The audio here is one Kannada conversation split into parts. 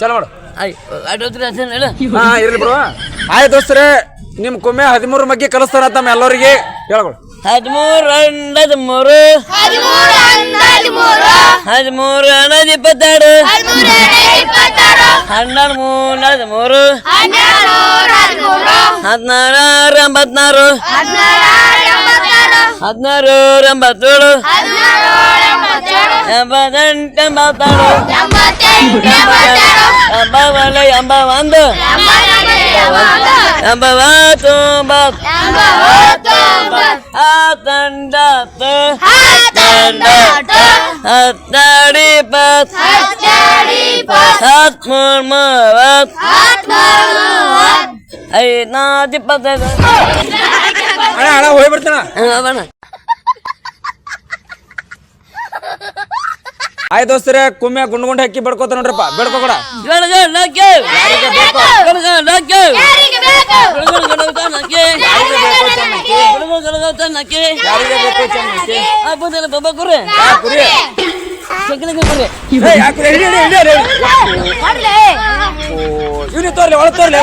ಚಲೋ ಮಾಡು. ಹಾ ಇರ್ಲಿ ಬಿಡು. ಆಯ್ತು ದೋಸ್ತರೇ ನಿಮ್ ಕೊಮ್ಮೆ ಹದಿಮೂರು ಬಗ್ಗೆ ಕಲಿಸ್ತಾರ ತಮ್ಮ ಎಲ್ಲರಿಗೆ ಹೇಳ್ಕೊಡು. ಹದಿಮೂರು ಮೂರು ಹದಿಮೂರು. ಹದಿಮೂರು ಹನ್ನದ ಇಪ್ಪತ್ತೆರಡು. ಹನ್ನೆರಡು ಮೂರು ಹದಿಮೂರು. ಹದಿನಾರು ಎಂಬತ್ನಾರು. ಹದಿನಾರು ಎಂಬತ್ತೇಳು. ಎಂಬತ್ತೆಂಟು ಎಂಬತ್ತಾರು ಎಂಬವಲ್ಲ ಎಂಬವೊಂದು ಎಂಬವತ್ತು ಒಂಬತ್ತು ಹತ್ತೊಂಬತ್ತು. ಹತ್ತೆರಡು ಇಪ್ಪತ್ತು ಹತ್ಮೂರು ಮೂವತ್ತು ಮೂವತ್ತು ಐದ್ನಾಲ್ಕು ಇಪ್ಪತ್ತೈದು ಅಣ್ಣ ಅಣ್ಣ ಹೋಗಿ ಬಿಡ್ತಾನ ಬಣ್ಣ ಆಯ್ತು ದೋಸ್ತರೇ ಕುಮ್ಮೆ ಗುಂಡ್ ಗುಂಡ್ ಹಾಕಿ ಬೆಡ್ಕೋತ ನೋಡ್ರಪ್ಪ ಬೆಡ್ಕೋ ಕೂಡ ಗಣಗ ನಕ್ಕೆ ಗಣಗ ನಕ್ಕೆ ಯಾರಿಗೆ ಬೇಕು ಗಣಗ ಗಣಗ ನಕ್ಕೆ ಗಣಗ ಗಣಗ ನಕ್ಕೆ ಯಾರಿಗೆ ಬೇಕು ಚೆನ್ನಕ್ಕೆ ಆಗ್ಬೋದಲ್ಲ ಬಾಬಾ ಕುರೆ ಕುರಿ ಚೆಕ್ಕನಿಗೆ ಕುರೆ ಕುಮ್ಮೆ ಗುಂಡ್ ಹಿಡಿ ಬಡ್ಕೋತ ನೋಡ್ರಪ್ಪ. ಹಿಡಿ ಕೂಡ ಇವ್ನಿ ತೋರ್ಲಿ ಒಳ ತೋರ್ಲಿ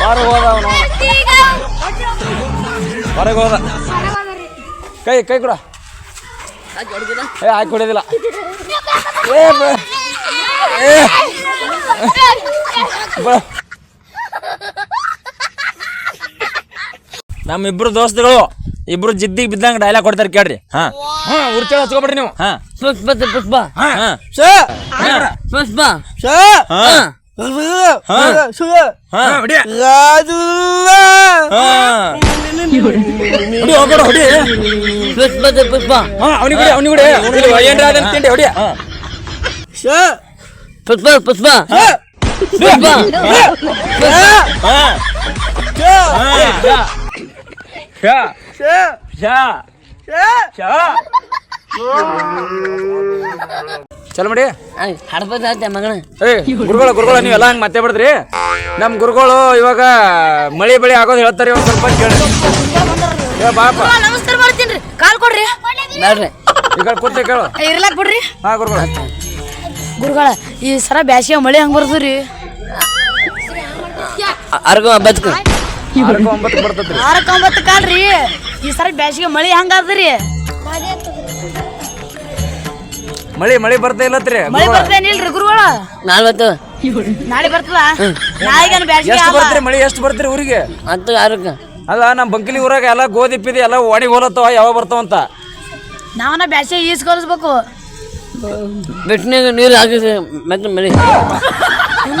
ಹೊರಗೆ ಹೋದ ಹೊರಗೆ ಹೋದ ಕೈ ಕೈ ಕೊಡ. ಏ ಹಾಕಿ ಹೊಡಿಯೋದಿಲ್ಲ ಏ ನಮ್ಮಿಬ್ರು ದೋಸ್ತಗಳು ಇಬ್ರು ಜಿದ್ದಿಗೆ ಬಿದ್ದಂಗ ಡೈಲಾಗ್ ಕೊಡ್ತಾರೆ ಕೇಳ್ರಿ. ಹಾ. ಹಾ ಉರ್ಚಳ ಹಚ್ಕೊಬಿಡ್ರಿ ನೀವು. ಹಾ. ಪುಷ್ಪ ಪುಷ್ಪ ಹಾ. ಪುಷ್ಪ ಪುಷ್ಪ ಪುಷ್ಪ ಅವನಿಗೆ ಅವನಿಗೆ ಏನ್ರ ತಿಂಡಿ ಹೊಡಿ ಪುಷ್ಪ ಪುಷ್ಪ ಪುಷ್ಪ ಶಾ ಚಲ ಮಾಡಿ. ಹಡಪದ ಆಯ್ತ ಮಗನ. ಏ ಗುರುಗಳ ಗುರುಗಳ ನೀವೆಲ್ಲ ಹಂಗೆ ಮತ್ತೆ ಬಿಡ್ದ್ರಿ? ನಮ್ಮ ಗುರುಗಳು ಇವಾಗ ಮಳೆ ಬೆಳೆ ಆಗೋದು ಹೇಳ್ತಾರೆ ಒಂದ್ ಸ್ವಲ್ಪ ಕೇಳಿ. ಏ ಬಾಪ. ನಮಸ್ಕಾರ ಮಾಡ್ತೀನಿ ಕಾಲ್ ಕೊಡ್ರಿ. ಬ್ಯಾಡ್ರಿ. ಈಗ ಕೂತೆ ಕೇಳು. ಇರ್ಲಾಕ್ ಬಿಡ್ರಿ. ಹಾ ಗುರುಗಳ. ಗುರುಗಳ ಈ ಸರ ಬ್ಯಾಸಿಗೆ ಮಳೆ ಹಂಗ ಬರ್ತದ್ರಿ ಅರ್ಗ ಬದುಕು ಆರಕ್ಕೆ ಒಂಬತ್ತು ಬರ್ತದ್ರಿ. ಆರಕ್ಕೆ ಒಂಬತ್ತು ಕಾಲ್ರಿ. ಈ ಸರ ಬ್ಯಾಸಿಗೆ ಮಳೆ ಹಂಗಾದ್ರಿ ಮಳಿ ಮಳೆ ಬರ್ತಾ ಇಲ್ಲತ್ರಿ ಮಳೆ ಬರ್ತೇನಿಲ್ರಿ ಗುರುಗಳ? ನಾಲ್ವತ್ತು. ನಾಳೆ ಬರ್ತದ ನಾಳೆಗೇನು ಬ್ಯಾಸಿಗೆ ಎಷ್ಟು ಬರ್ತೀರಿ ಮಳಿ ಎಷ್ಟು ಬರ್ತೀರಿ ಊರಿಗೆ? ಮತ್ತು ಆರಕ್ಕೆ. ಅಲ್ಲ ನಮ್ಮ ಬಂಕಲಿ ಊರಾಗ ಎಲ್ಲ ಗೋಧಿ ಪಿದಿ ಎಲ್ಲ ಒಣಗಿ ಹೋಲತ್ತವ ಯಾವಾಗ ಬರ್ತಾವಂತ ನಾವನ ಬ್ಯಾಸಿ ಈಸ್ ಕಲಿಸ್ಬೇಕು ಬಿಟ್ನಾಗ ನೀರು ಹಾಕಿದ್ರೆ ಮತ್ತೆ ಮಳೆ.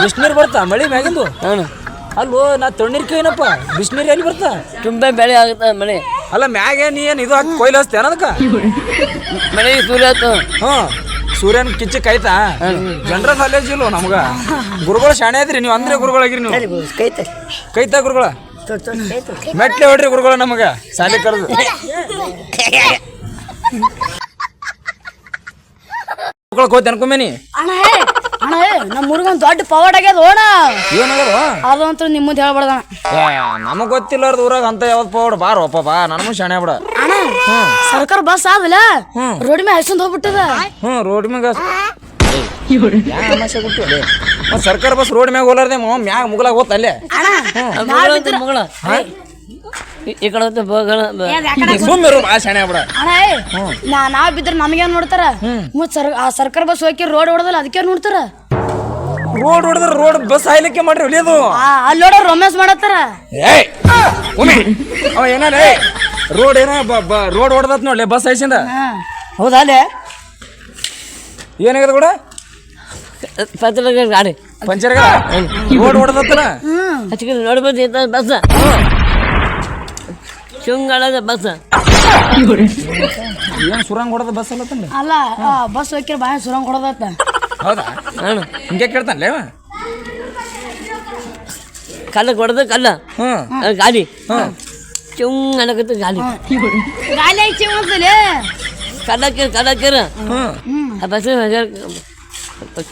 ಬಿಸಿನೀರು ಬರ್ತಾ? ಮಳೆ ಮ್ಯಾಗಿಂದು? ಹಾಂ ಅಲ್ಲೋ ನಾ ತಣ್ಣೀರ್ ಕೇನಪ್ಪ ಬಿಸಿನೀರು ಎಲ್ಲಿ ಬರ್ತಾ? ತುಂಬ ಬೆಳೆ ಆಗುತ್ತೆ ಮಳೆ. ಅಲ್ಲ ಮ್ಯಾಗೆ ನೀ ಏನು ಇದು ಹಾಕಿ ಕೊಯ್ಲು ಹಚ್ತೇನ ಅದಕ್ಕ ಮಳೆ ಸೂರ್ಯ ಆಯ್ತು. ಹ್ಞೂ ಸೂರ್ಯನ ಕಿಚ್ಚ ಕೈತಾ? ಜನರ ನಾಲೆಜ್ ಇಲ್ವ ನಮ್ಗ? ಗುರುಗಳು ಶಾಣೆ ಐತ್ರಿ ನೀವು ಅಂದ್ರೆ ಗುರುಗಳಾಗಿರಿ ನೀವು. ಕೈತಾ? ಗುರುಗಳ? ಮೆಟ್ಲೆ ಹೊಡ್ರಿ ಗುರುಗಳ ನಮಗ ಸಾಲಿ ಕರೆದು. ಮಕ್ಕಳು ಕೋತಿ ಅನ್ಕೊಂಬೇನಿ? ನಮ್ಮ ಹುಡುಗನ್ ದೊಡ್ಡ ಪವಾಡ್ ಆಗ್ಯದ ಓಣ. ಏನದು ಅದು ಅಂತೂ ನಿಮ್ಮ ಹೇಳ್ಬಾರ್ದ ಹೇಳ್ಬಾರ್ದಣ್ಣ ನಮಗ್ ಗೊತ್ತಿಲ್ಲ ಊರಾಗ ಅಂತ ಯಾವ್ದು ಪವಾಡ್ ಬಾರ ಒಪ್ಪ ಬಾ ನನಗೂ ಶಾಣೆ ಬಿಡ ಸರ್ಕಾರ ಬಸ್ ಆದಲ್ಲ ರೋಡ್ ಮೇಲೆ ಹಸ್ಕೊಂಡ್ ಹೋಗ್ಬಿಟ್ಟದ. ಹ್ಞೂ ರೋಡ್ ಮ್ಯಾಗ ಸರ್ಕಾರ ಬಸ್ ರೋಡ್ ಮ್ಯಾಗ ಹೋಲಾರ್ದೆ ಮಾವ ಮ್ಯಾಗ ಮುಗಲಾಗ ಹೋತ ಅಲ್ಲೇ. ಅಣ್ಣ ಮಗಳ. ಅಂತ ಈ- ಈ ಕಡೆ ಹೋಗ್ತಾ ಮಗಳ ಏನ್ ಯಾಕಡೆ ಸುಮ್ಮಿರು ಬಾ ಶಾಣೆ ಬಿಡ ಅಣ್ಣ ಏ, ನಾ ನಾವ್ ಬಿದ್ರ ನಮಗೇನ್ ನೋಡ್ತಾರ? ಮತ್ ಸರ್ ಆ ಸರ್ಕಾರ ಬಸ್ ಹೋಗಿ ರೋಡ್ ಹೊಡೆದಲ್ಲ ಅದಕ್ಕೆ ನೋಡ್ತಾರ? ರೋಡ್ ಹೊಡೆದ್ರ ರೋಡ್ ಬಸ್ ಹಾಯ್ಲಿಕ್ಕೆ ಮಾಡ್ರಿ ಅದು ಆ, ಅಲ್ಲಿ ನೋಡ ರೊಮ್ಯಾನ್ಸ್ ಮಾಡತ್ತಾರ. ಏಯ್ ಅವ ಏನಾರ ರೋಡ್ ಏನ ರೋಡ್ ಹೊಡೆದತ್ ನೋಡ್ಲಿ ಬಸ್ ಐಸಿಂದ? ಹೌದಾ ಅಲ್ಲೇ? ಏನಾಗದ ಕೂಡ ಪಂಚರ್ ಗಾಡಿ. ಪಂಚರ್ ರೋಡ್ ಹೊಡೆದತ್ತಲ್ಲ ಹಚ್ಕೊಂಡು ನೋಡಿ ಬಂದು ಬಸ್. ಶುಂಗಳದ ಬಸ್. ಏನ್ ಸುರಂಗ್ ಹೊಡೆದ ಬಸ್ ಅಲ್ಲತ್ತಂದ ಅಲ್ಲ ಬಸ್ ಹೋಗ್ಯಾರ ಬಾಯ ಸುರಂಗ್ ಹೊಡೆದತ್ತ. ಹೌದಾ? ಹಿಂಗೆ ಕೇಳ್ತಾನಲ್ಲ ಕಲ್ಲ ಕೊಡದ ಕಲ್ಲ. ಗಾಡಿ. ಚುಂಗ್ ಅನ್ನಕತ್ತ ಗಾಲಿ. ಗಾಲಿ ಐತಿ ಆ ಬಸ್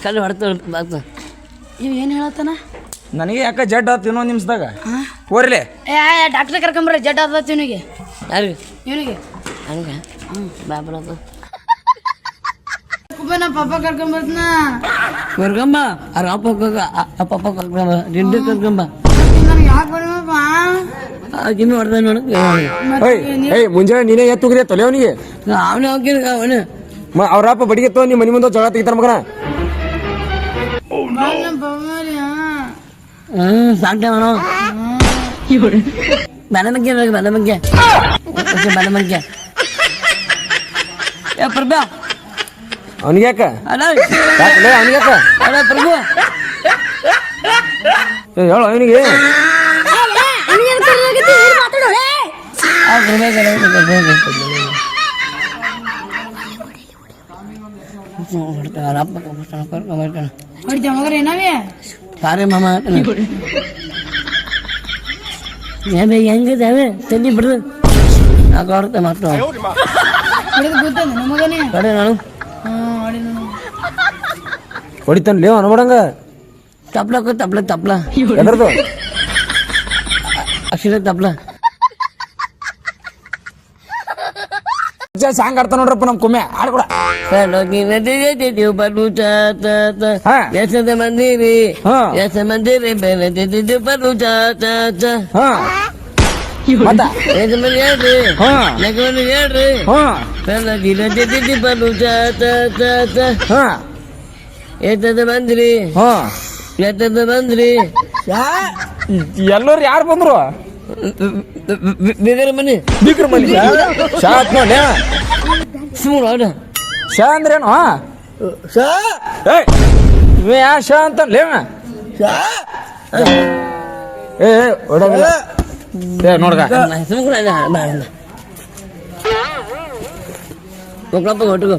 ಕಲ್ಲು ಹೊಡ್ತ ಬಸ್ ಇವ್ ಏನ್ ಹೇಳತ್ತಾನ? ನನಗೆ ಯಾಕೆ ಜಡ್ ಆತು ಇನ್ನೊಂದು ನಿಮಿಷದಾಗ ಹೋರ್ಲೆ ಏ ಡಾಕ್ಟರ್ ಕರ್ಕೊಂಬರ್ರಿ ಜಡ್ ಆದತ್ ಇವನಿಗೆ. ಯಾರು ಇವನಿಗೆ. ಹಂಗ? ಬಾಬ್ರದು. ಕುಬೇನ ಪಾಪ ಕರ್ಕೊಂಬರ್ತನ. ಕರ್ಕೊಂಬ ಅವ್ರ ಅಪ್ಪ ಕರ್ಕ ಅಪ್ಪ ಅಪ್ಪ ಕರ್ಕೊಂಬ ದಿಂಡಿ ಕರ್ಕೊಂಬ ಹೊಡೆದ ನೋಡು. ಏಯ್ ಮುಂಜಾನೆ ನೀನೇ ಎತ್ತು ಹೋಗಿದೆ ತೊಲೆ ಅವನಿಗೆ? ಅವನೇ ಹೋಗಿರ ಅವನು. ಅವ್ರ ಅಪ್ಪ ಬಡಿಗೆ ತೋ ನಿಮ್ಮ ಮನೆ ಮುಂದೆ ಜಗಳ ತೆಗಿತಾರ ಮಗನ? ಸಾಕ್ತೆ ಅವನು. ಬನ ಬಗ್ಗೆ ಬನ ಬಗ್ಗೆ ಬನ ಬಗ್ಗೆ ಏ ಪ್ರಭಾ. ಅವನಿಗೆ ಅಲ್ಲ ಅವನಿಗೆ ಅಲ್ಲ ಪ್ರಭು. ಹೇಳು ಅವನಿಗೆ ಆ ಪ್ರಭಾ ಅಪ್ಪ ಕರ್ಕೊಂಬರ್ತಾನೆ ಹೊಡಿತೀವಿ ಮಗರ ಏನಾವೇ ಸಾರಿ ಮಾಮ ಏನ್ ಹೆಂಗಿದಾವೆ ತಲ್ಲಿ ಬಿಡ್ದು ನಾಲ್ಕು ಹೊಡ್ತೆ ಮತ್ತು ಹೊಡಿದು ಗೊತ್ತದ ನಮಗನೇ ಕಡೆ ನಾನು ಹಾಂ ಹೊಡಿ ಹೊಡಿತಾನ ಲೇವ್ ಅನ್ಬೇಡಂಗ ತಪ್ಲಕ್ಕ ತಪ್ಲ ತಪ್ಲ. ಎದ್ರದು ಅಕ್ಷರ ತಪ್ಲ. ಸಾಂಗ್ ಆಡ್ತಾನ ನೋಡ್ರಪ್ಪ ನಮ್ ಕುಮ್ಮೆ. ಆಡ್ಕೊಡ ಬರು. ಯಶದ ಮಂದಿರಿ. ಯಶ ಮಂದಿರಿ ಬರು ಹಾ. ಮತ್ತ? ಯಶ ಮಂದಿ ಹೇಳ್ರಿ ಹಾ. ನಗವನ್ನು ಹೇಳ್ರಿ. ಸಲೋಗಿ ನದಿಗೆ ಬರು ಚಾತ ಹಾ. ಎತ್ತದ ಬಂದ್ರಿ ಹಾ. ಎತ್ತದ ಬಂದ್ರಿ. ಎಲ್ಲರೂ ಯಾರು ಬಂದ್ರು? ಬೇಗರ ಮನೆ. ಬಿಕ್ರ ಮನಿ. ಶಾತ್ ನೋಡಿ ಸುಮ್ಮನೆ ಶಾ ಅಂದ್ರೇನು ಏಯ್ ಇವ ಯಾ ಶಾ ಅಂತ ಲೇವ ಏ ಏ ಹೊಡಂಗಿಲ್ಲ ಏ ನೋಡ್ಗ ಸುಮ್ಮನೆ ಒಕ್ಕಳಪ್ಪ ಒಟ್ಟಿಗೆ.